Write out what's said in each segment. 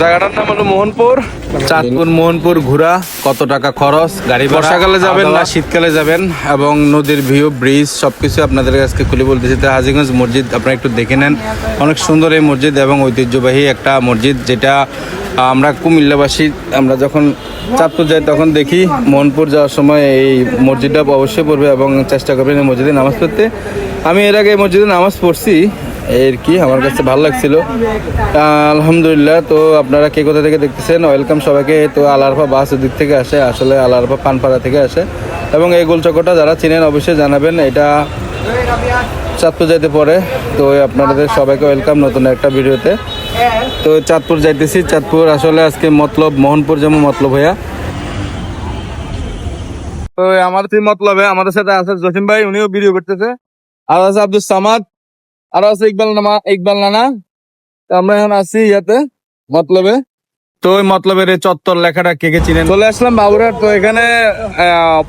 জায়গাটার নাম হলো মোহনপুর। চাঁদপুর মোহনপুর ঘোরা কত টাকা খরচ গাড়ি বর্ষাকালে যাবেন না। শীতকালে যাবেন এবং নদীর ভিউ ব্রিজ সবকিছু আপনাদের আজকে খুলে বলতেছি। তো হাজিগঞ্জ মসজিদ আপনারা একটু দেখে নেন। অনেক সুন্দর এই মসজিদ এবং ঐতিহ্যবাহী একটা মসজিদ যেটা আমরা কুমিল্লাবাসী আমরা যখন চাঁদপুর যাই তখন দেখি মোহনপুর যাওয়ার সময় এই মসজিদটা অবশ্যই পড়বে এবং চেষ্টা করবেন এই মসজিদে নামাজ পড়তে। আমি এর আগে মসজিদে নামাজ পড়ছি এর কি? আমার কাছে ভালো লাগছিল। আলহামদুলিল্লাহ, তো আপনারা কে কোথা থেকে দেখতেছেন? ওয়েলকাম সবাইকে। তো আলারফা বাস দিক থেকে আসে। আসলে আলারফা পানপাড়া থেকে আসে। এবং এই গোলচকটা যারা চিনেন অবশ্যই জানাবেন, এটা চাঁদপুর যাইতে পরে। তো আপনাদের সবাইকে ওয়েলকাম নতুন একটা ভিডিওতে। তো চাঁদপুর যাইতেছি। চাঁদপুর আসলে আজকে মতলব মোহনপুর যেমন মতলব ভাইয়া তো আমার তুই মতলবে, আমাদের সাথে আছে জসিম ভাই, উনিও ভিডিও করতেছে। আর আছে আব্দুল সামাদ। আর আছে ইকবাল নামা ইকবাল নানা। আমরা এখন আছি ইয়াতে মতলবে। তো ওই মতলবের এই চত্বর লেখাটা কে কে চিনেন? চলে আসলাম বাবুরার তো এখানে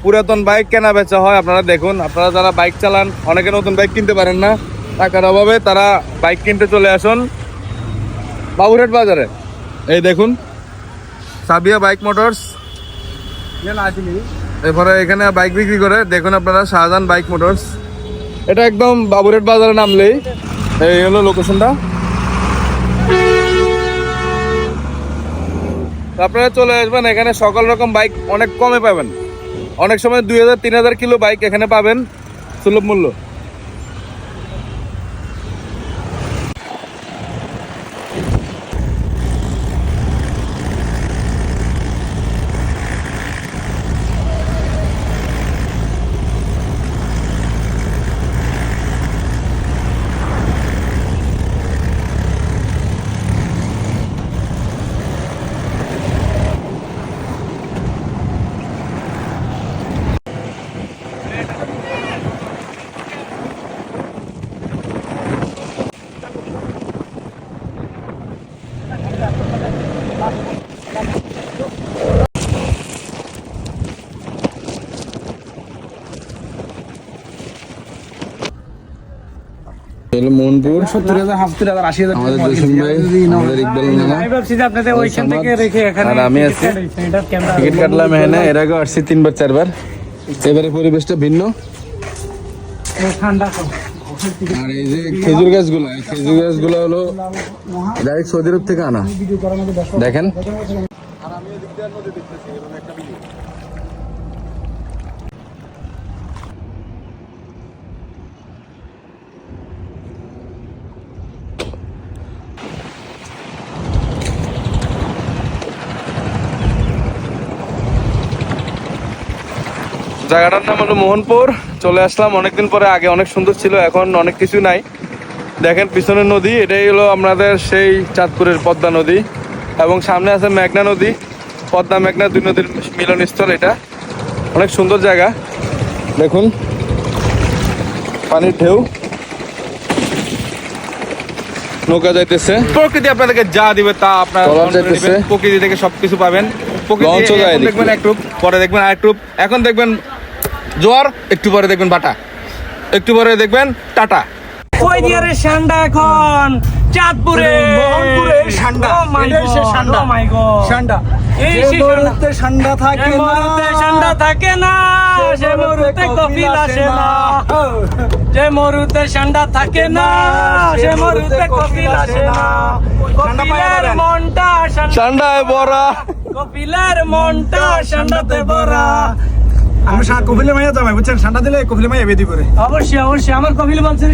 পুরাতন বাইক কেনা বেচা হয় আপনারা দেখুন। আপনারা যারা বাইক চালান অনেকে নতুন বাইক কিনতে পারেন না। টাকার অভাবে তারা বাইক কিনতে চলে আসুন বাবুরহাট বাজারে। এই দেখুন সাবিয়া বাইক মোটরস। এরপরে এখানে বাইক বিক্রি করে দেখুন আপনারা শাহজাহান বাইক মোটরস। এটা একদম বাবুরহাট বাজারে নামলেই এই হলো লোকেশনটা আপনারা চলে আসবেন, এখানে সকল রকম বাইক অনেক কমে পাবেন। অনেক সময় দুই হাজার, তিন হাজার কিলো বাইক এখানে পাবেন, সুলভ মূল্য। মোহনপুর সত্তর হাজার সত্তর হাজার আশি হাজার আমাদের জসিম ভাই আমাদের ইকবাল নানা আমি ভাবছি যে আপনাদের ওইখান থেকে রেখে এখানে আর আমি আছি। টিকিট কাটলাম এখানে এর আগে আসছি তিনবার চারবার। এবারে পরিবেশটা ভিন্ন। ঠান্ডা আর এই যে খেজুর গাছগুলো এই খেজুর গাছগুলো হলো ডাইরেক্ট সৌদি আরব থেকে আনা। দেখেন। জায়গাটার নাম হলো মোহনপুর। চলে আসলাম অনেকদিন পরে আগে অনেক সুন্দর ছিল এখন অনেক কিছু নাই। দেখেন পিছনের নদী এটাই হলো আপনাদের সেই চাঁদপুরের পদ্মা নদী। এবং সামনে আছে মেঘনা নদী। পদ্মা মেঘনা দুই নদীর মিলনস্থল এটা। অনেক সুন্দর জায়গা। দেখুন পানির ঢেউ। নৌকা যাইতেছে। প্রকৃতি আপনাদেরকে যা দিবে তা আপনার। প্রকৃতি থেকে সবকিছু পাবেন। প্রকৃতি দেখবেন। একটু পরে দেখবেন আরেকটু এখন দেখবেন জোয়ার একটু পরে দেখবেন বাটা। একটু পরে দেখবেন টাটা। কই দিয়ে রে ঠান্ডা এখন? চাঁদপুরে। মোহনপুরে এটাই সে এই থাকে না ঠান্ডা থাকে না সে মুহূর্তে কপিল আসে না। যে ঠান্ডা থাকে না সে মুহূর্তে কপিল আসে না। কপিলের মনটা বড়া কপিলের মনটা ঠান্ডাতে ভরা। মাইয়া যাবাই বুঝছেন? ঠান্ডা দিলে মাইয়া বেদি করে। অবশ্যই অবশ্যই। আমার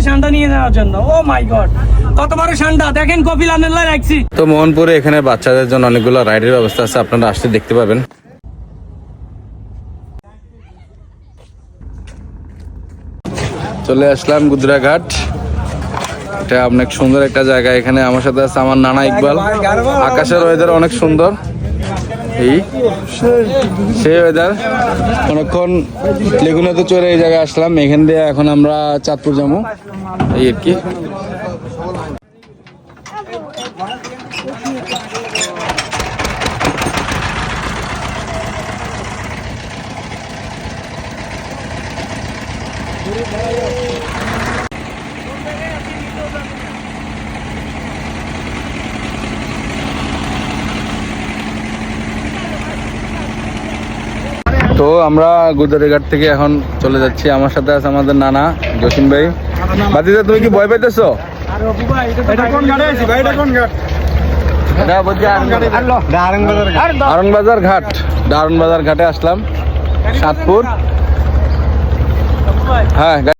ঠান্ডা নিয়ে যাওয়ার জন্য। Oh my God. কত বড় ঠান্ডা দেখেন রাখছি তো মোহনপুরে এখানে বাচ্চাদের জন্য অনেকগুলো রাইডের ব্যবস্থা আছে আপনারা আসলে দেখতে পাবেন। চলে আসলাম গুজরাঘাট এটা অনেক সুন্দর একটা জায়গা। এখানে আমার সাথে আছে আমার নানা ইকবাল। আকাশের ওয়েদার অনেক সুন্দর। এই সেই ওয়েদার অনেকক্ষণ লেগুনাতে চড়ে এই জায়গায় আসলাম। এখান দিয়ে এখন আমরা চাঁদপুর যাব। এই আর কি। তো আমরা গুদারিঘাট থেকে এখন চলে যাচ্ছি। আমার সাথে আছে আমাদের নানা জসিম ভাই। বাদিদা তুমি কি ভয় পাইতেছো? এটা কোন গাড়ি আছে ভাই? এটা কোন গাড়ি আরন বাজার ঘাট। দারুণ বাজার ঘাটে আসলাম। সাতপুর। হ্যাঁ